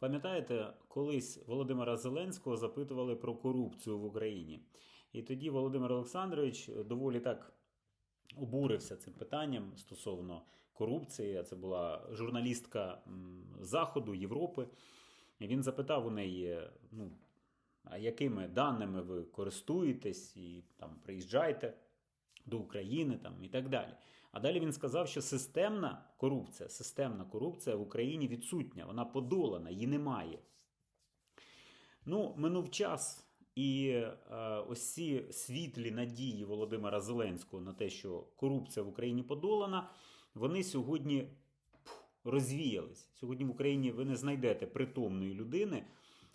Пам'ятаєте, колись Володимира Зеленського запитували про корупцію в Україні. І тоді Володимир Олександрович доволі так обурився цим питанням стосовно корупції. Це була журналістка Заходу, Європи. І він запитав у неї: ну, а якими даними ви користуєтесь і там приїжджаєте до України там, і так далі. А далі він сказав, що системна корупція, системна корупція в Україні відсутня, вона подолана, її немає. Ну, минув час, і е, ось ці світлі надії Володимира Зеленського на те, що корупція в Україні подолана, вони сьогодні розвіялись. Сьогодні в Україні ви не знайдете притомної людини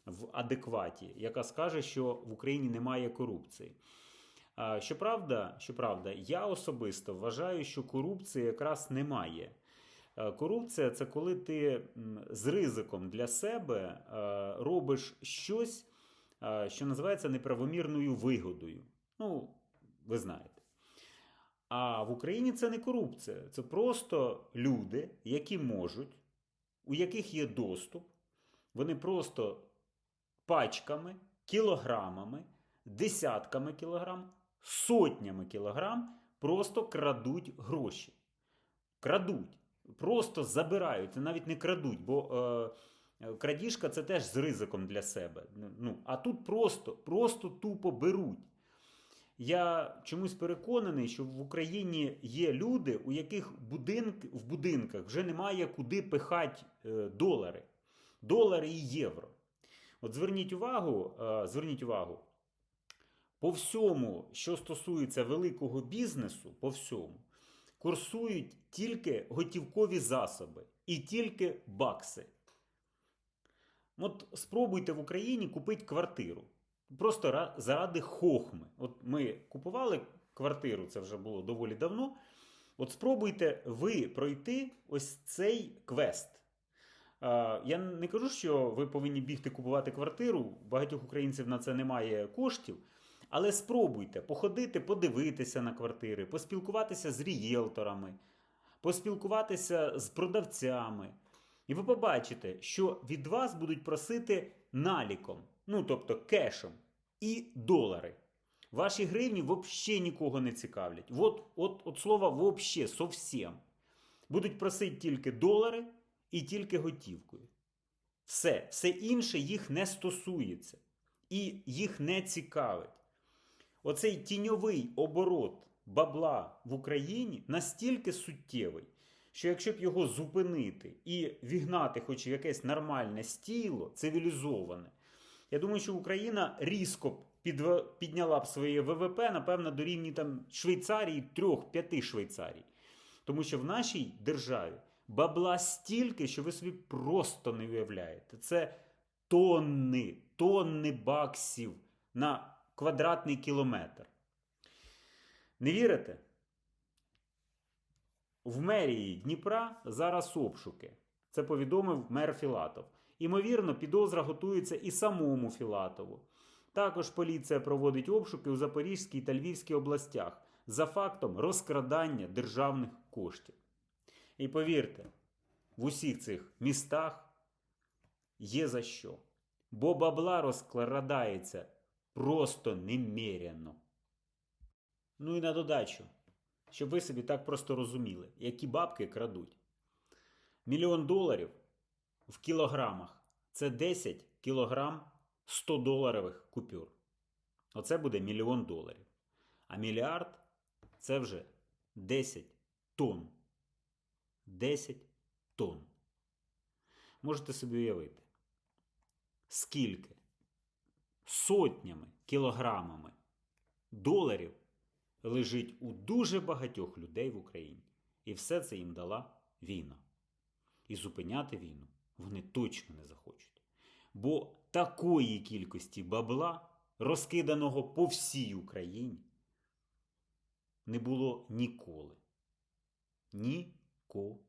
в адекваті, яка скаже, що в Україні немає корупції. Щоправда, щоправда, я особисто вважаю, що корупції якраз немає. Е, Корупція це коли ти з ризиком для себе е, робиш щось, е, що називається неправомірною вигодою. Ну, ви знаєте. А в Україні це не корупція, це просто люди, які можуть, у яких є доступ, вони просто пачками, кілограмами, десятками кілограм, сотнями кілограм просто крадуть гроші. Крадуть, просто забирають, навіть не крадуть, бо е, е, крадіжка це теж з ризиком для себе. Ну, а тут просто, просто тупо беруть. Я чомусь переконаний, що в Україні є люди, у яких будинк, в будинках вже немає куди пихати е, долари, долари і євро. От зверніть увагу, е, зверніть увагу, по всьому, що стосується великого бізнесу, по всьому, курсують тільки готівкові засоби і тільки бакси. От спробуйте в Україні купити квартиру. Просто заради хохми. От ми купували квартиру, це вже було доволі давно. От спробуйте ви пройти ось цей квест. Я не кажу, що ви повинні бігти купувати квартиру. Багатьох українців на це немає коштів. Але спробуйте походити, подивитися на квартири, поспілкуватися з рієлторами, поспілкуватися з продавцями. І ви побачите, що від вас будуть просити наліком, ну тобто кешем і долари. Ваші гривні взагалі нікого не цікавлять. От, от, от слова взагалі, совсем. Будуть просити тільки долари і тільки готівкою. Все, все інше їх не стосується і їх не цікавить. Оцей тіньовий оборот бабла в Україні настільки суттєвий, що якщо б його зупинити і вігнати хоч якесь нормальне стіло, цивілізоване, я думаю, що Україна різко б підняла б своє ВВП, напевно, до рівні там Швейцарії, трьох-п'яти Швейцарій. Тому що в нашій державі бабла стільки, що ви собі просто не уявляєте. Це тонни, тонни баксів на квадратний кілометр. Не вірите? В мерії Дніпра зараз обшуки. Це повідомив мер Філатов. Імовірно, підозра готується і самому Філатову. Також поліція проводить обшуки у Запорізькій та Львівській областях за фактом розкрадання державних коштів. І повірте, в усіх цих містах є за що. Бо бабла розкрадається просто немерено. Ну і на додачу, щоб ви собі так просто розуміли, які бабки крадуть. Мільйон доларів в кілограмах це 10 кілограм 100 доларових купюр. Оце буде мільйон доларів. А мільярд це вже 10 тонн. 10 тонн. Можете собі уявити, скільки сотнями кілограмами доларів лежить у дуже багатьох людей в Україні. І все це їм дала війна. І зупиняти війну вони точно не захочуть. Бо такої кількості бабла, розкиданого по всій Україні, не було ніколи. Ніколи.